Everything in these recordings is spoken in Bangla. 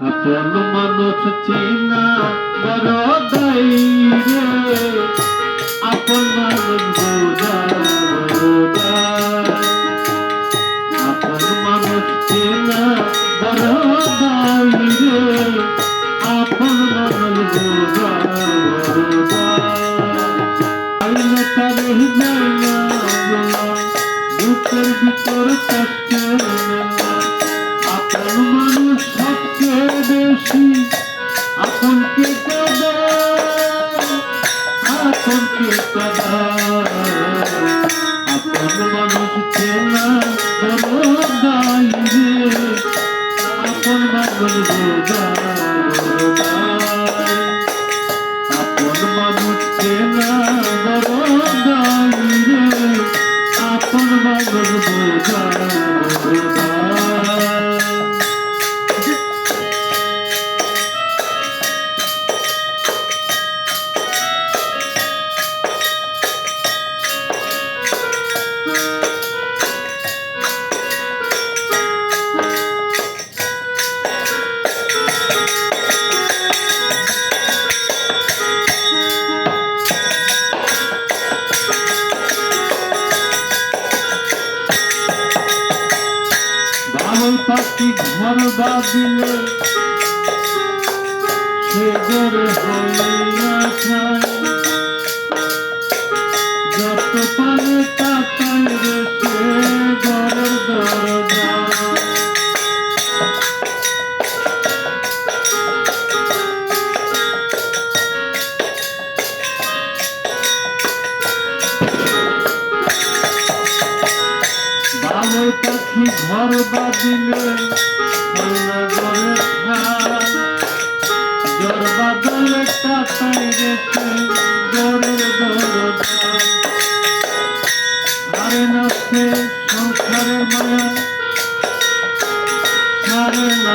আপন মানুষ চিনা বড় দায়ী রে আপন মানুষ বোঝা। আপন মানুষ চিনা বড় ভিতর কষ্টে মেলা। মানুষ সবচেয়ে বেশি আপনকে কাদায়, আপনকে কাদায়। আপন মানুষ পাখি ঘর সে ঘরে হইয়া বাবুল পাখি ঘর বাঁধিলে জ্বর বাদলে তাকাই রে সে ঘরের দরজা সারে না সে সংসারের মায়া সারে না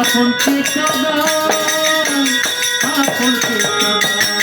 আপনকে কাদায় আপন মানুষ